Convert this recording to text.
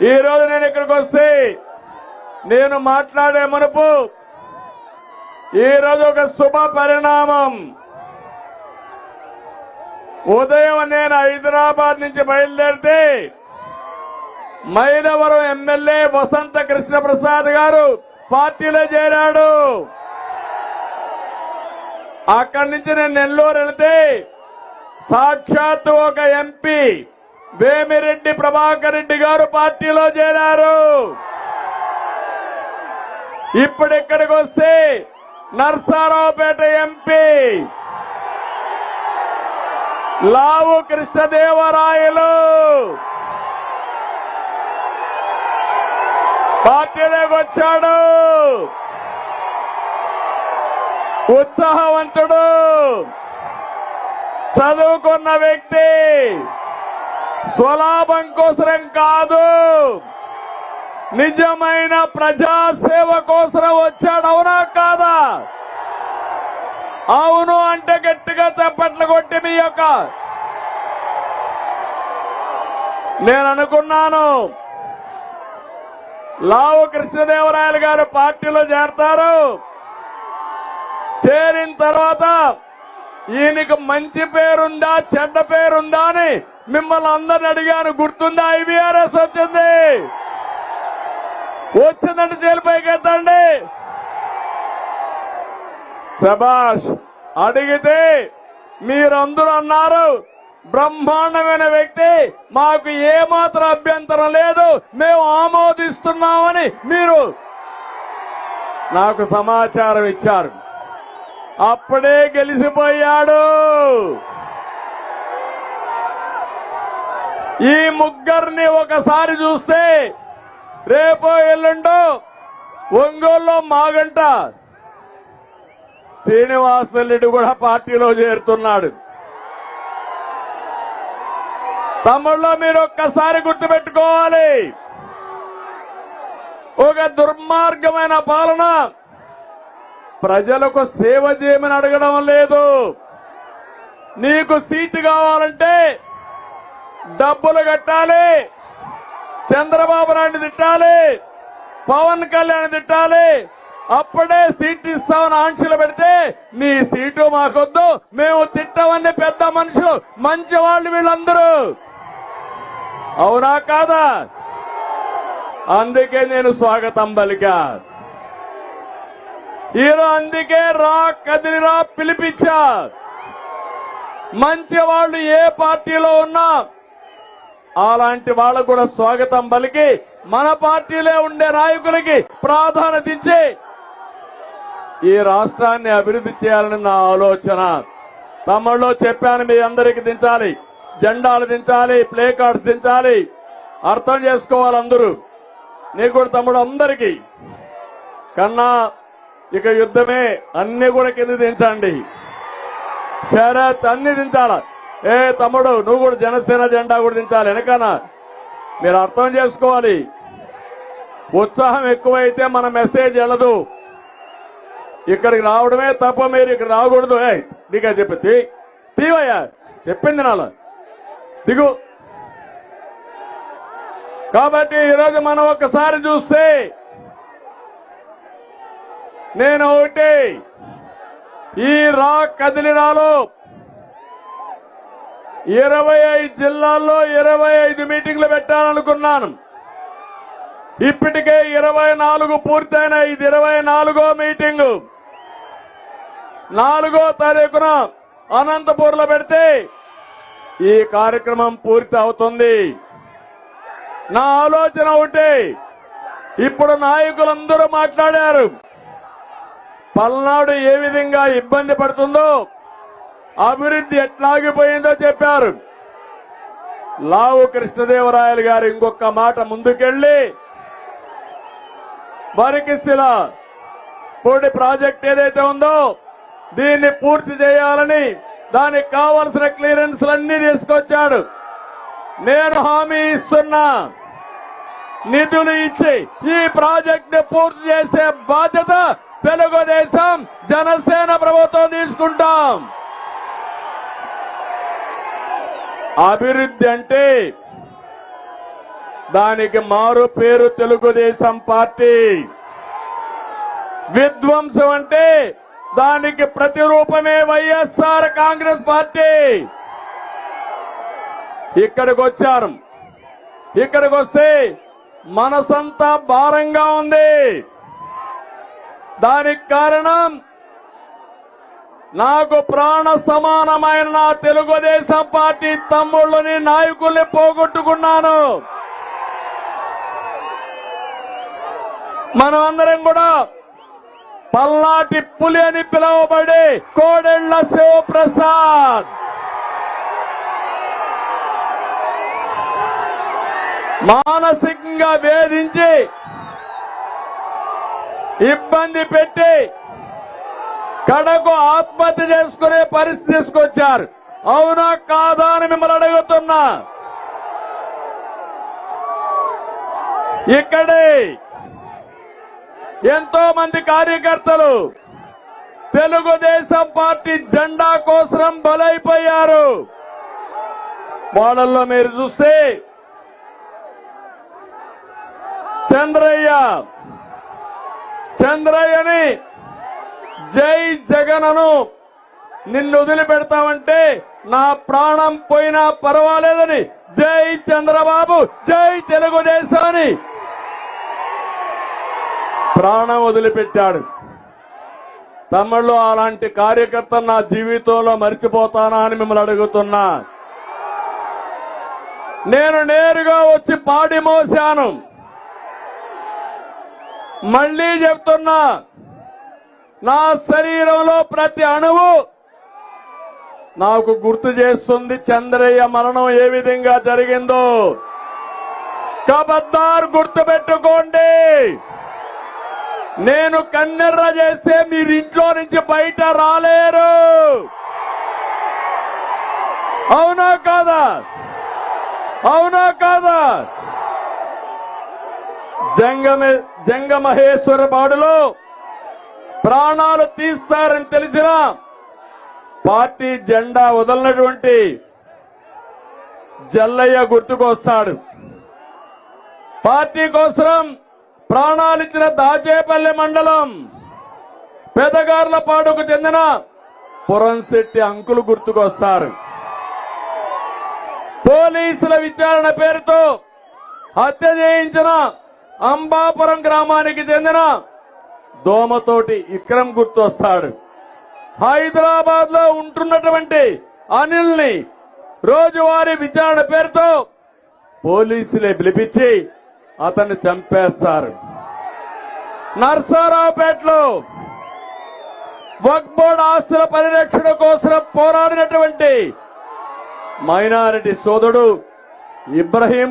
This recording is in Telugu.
ఈ రోజు నేను ఇక్కడికి వస్తే నేను మాట్లాడే మునుపు ఈ రోజు ఒక శుభ పరిణామం. ఉదయం నేను హైదరాబాద్ నుంచి బయలుదేరితే మైలవరం ఎమ్మెల్యే వసంత కృష్ణ ప్రసాద్ గారు పార్టీలో చేరాడు. అక్కడి నుంచి నేను నెల్లూరు వెళితే సాక్షాత్తు ఒక ఎంపీ వేమిరెడ్డి ప్రభాకర్ రెడ్డి గారు పార్టీలో చేరారు. ఇప్పుడు ఇక్కడికి వస్తే నర్సారావుపేట ఎంపీ. లావు కృష్ణదేవరాయలు. పార్టీలోకి వచ్చాడు. ఉత్సాహవంతుడు. చదువుకున్న వ్యక్తి. స్వలాభం కోసరం కాదు. నిజమైన ప్రజాసేవ కోసరం వచ్చాడు అవునా కాదా? అవును అంటే గట్టిగా చప్పట్లు కొట్టి మీ యొక్క నేను అనుకున్నాను. లావు కృష్ణదేవరాయలు గారు పార్టీలో చేరతారు. చేరిన తర్వాత ఈయనకు మంచి పేరుందా చెడ్డ పేరుందా అని మిమ్మల్ని అందరిని అడిగాను గుర్తుందా? ఐవీఆర్ఎస్ వచ్చింది. వచ్చిందంటే జైలుపైకి ఎత్తండి. శబాష్ అడిగితే మీరందరూ అన్నారు బ్రహ్మాండమైన వ్యక్తి మాకు ఏమాత్రం అభ్యంతరం లేదు మేము ఆమోదిస్తున్నామని మీరు నాకు సమాచారం ఇచ్చారు. అప్పుడే గెలిచిపోయాడు. ఈ ముగ్గురిని ఒకసారి చూస్తే రేపో ఎల్లుండో ఒంగోలులో మాగంట శ్రీనివాసరెడ్డి కూడా పార్టీలో చేరుతున్నాడు. తమ్ముళ్ళో మీరు ఒక్కసారి గుర్తుపెట్టుకోవాలి. ఒక దుర్మార్గమైన పాలన. ప్రజలకు సేవ చేయమని అడగడం లేదు. నీకు సీటు కావాలంటే డబ్బులు కట్టాలి. చంద్రబాబు నాయుడు తిట్టాలి. పవన్ కళ్యాణ్ తిట్టాలి. అప్పుడే సీట్ ఇస్తామని ఆంక్షలు పెడితే నీ సీటు మాకొద్దు. మేము తిట్టమని పెద్ద మనుషులు మంచి వాళ్ళు వీళ్ళందరూ. అవునా కాదా? అందుకే నేను స్వాగతం పలికా. ఈరో అందుకే రా కదిలిరా పిలిపించా. మంచి వాళ్ళు ఏ పార్టీలో ఉన్నా అలాంటి వాళ్ళకు కూడా స్వాగతం పలికి మన పార్టీలో ఉండే నాయకులకి ప్రాధాన్యత ఇచ్చి ఈ రాష్ట్రాన్ని అభివృద్ధి చేయాలని నా ఆలోచన. తమ్ముళ్ళు చెప్పాను మీ అందరికి దించాలి. జెండాలు దించాలి ప్లే కార్డ్స్ దించాలి. అర్థం చేసుకోవాలి అందరూ. నీకు కూడా తమ్ముడు అందరికీ. కన్నా ఇక యుద్ధమే అన్ని కూడా కింద దించండి. శరత్ అన్ని దించాలి. ఏ తమ్ముడు నువ్వు కూడా జనసేన జెండా కూడా దించాలి వెనకన. మీరు అర్థం చేసుకోవాలి. ఉత్సాహం ఎక్కువైతే మన మెసేజ్ వెళ్ళదు. ఇక్కడికి రావడమే తప్ప మీరు ఇక్కడ రాకూడదు. ఏ నీకే చెప్పి తీవయ్యా. చెప్పింది నాలా. దిగు. కాబట్టి ఈరోజు మనం ఒకసారి చూస్తే నేను ఒకటి. ఈ రా కదిలిరాలో ఇరవై ఐదు జిల్లాల్లో ఇరవై ఐదు మీటింగ్లు పెట్టాలనుకున్నాను. ఇప్పటికే ఇరవై నాలుగు పూర్తయిన ఇది ఇరవై నాలుగో మీటింగు. నాలుగో తారీఖున అనంతపూర్లో పెడితే ఈ కార్యక్రమం పూర్తి అవుతుంది. నా ఆలోచన ఒకటి. ఇప్పుడు నాయకులందరూ మాట్లాడారు. పల్నాడు ఏ విధంగా ఇబ్బంది పడుతుందో అభివృద్ధి ఎట్లాగిపోయిందో చెప్పారు. లావు కృష్ణదేవరాయలు గారు ఇంకొక మాట ముందుకెళ్ళి బరికిస్సిల పూడి ప్రాజెక్ట్ ఏదైతే ఉందో దీన్ని పూర్తి చేయాలని దానికి కావలసిన క్లియరెన్స్లన్నీ తీసుకొచ్చాడు. నేను హామీ ఇస్తున్నా నిధులు ఇచ్చి ఈ ప్రాజెక్ట్ని పూర్తి చేసే బాధ్యత తెలుగుదేశం జనసేన ప్రభుత్వం తీసుకుంటాం. అభివృద్ధి అంటే దానికి మారు పేరు తెలుగుదేశం పార్టీ. విధ్వంసం అంటే దానికి ప్రతిరూపమే వైఎస్ఆర్ కాంగ్రెస్ పార్టీ. ఇక్కడికి వచ్చారు. ఇక్కడికి వస్తే మనసంతా భారంగా ఉంది. దానికి కారణం నాకు ప్రాణ సమానమైన నా తెలుగుదేశం పార్టీ తమ్ముళ్ళని నాయకుల్ని పోగొట్టుకున్నాను. మనం అందరం కూడా పల్నాటి పులి అని పిలువబడే కోడెళ్ళ శివప్రసాద్. మానసికంగా వేధించి ఇబ్బంది పెట్టి కడకు ఆత్మహత్య చేసుకునే పరిస్థితి తీసుకొచ్చారు. అవునా కాదా అని మిమ్మల్ని అడుగుతున్నా. ఇక్కడే ఎంతో మంది కార్యకర్తలు తెలుగుదేశం పార్టీ జెండా కోసం బలైపోయారు. వాళ్ళల్లో మీరు చూస్తే చంద్రయ్య చంద్రయ్యని జై జగనను నిన్ను వదిలిపెడతామంటే నా ప్రాణం పోయినా పర్వాలేదని. జై చంద్రబాబు జై తెలుగుదేశం అని ప్రాణం వదిలిపెట్టాడు. తమ్ముళ్ళు అలాంటి కార్యకర్త నా జీవితంలో మర్చిపోతానా అని మిమ్మల్ని అడుగుతున్నా. నేను నేరుగా వచ్చి పాడి మోశాను. మళ్ళీ చెప్తున్నా నా శరీరంలో ప్రతి అణువు నాకు గుర్తు చేస్తుంది చంద్రయ్య మరణం ఏ విధంగా జరిగిందో. కబద్దారు గుర్తు పెట్టుకోండి నేను కన్నెర్ర చేస్తే మీరు ఇంట్లో నుంచి బయట రాలేరు. అవునా కాదా? అవునా కాదా? జంగమ జంగమహేశ్వర బాడులో ప్రాణాలు తీస్తారని తెలిసిన పార్టీ జెండా వదలనటువంటి జల్లయ్య గుర్తుకొస్తాడు పార్టీ కోసం ప్రాణాలిచ్చిన దాచేపల్లి మండలం పెదగార్లపాడుకు చెందిన పురంశెట్టి అంకులు గుర్తుకొస్తారు పోలీసుల విచారణ పేరుతో హత్య చేయించిన అంబాపురం గ్రామానికి చెందిన దోమతోటి ఇక్రమ్ గుర్తొస్తాడు. హైదరాబాద్లో ఉంటున్నటువంటి అనిల్ని రోజువారీ విచారణ పేరుతో పోలీసులే పిలిపించి అతన్ని చంపేస్తారు. నర్సారావుపేటలో వక్బోర్డ్ ఆస్తుల పరిరక్షణ కోసం పోరాడినటువంటి మైనారిటీ సోదరుడు ఇబ్రహీం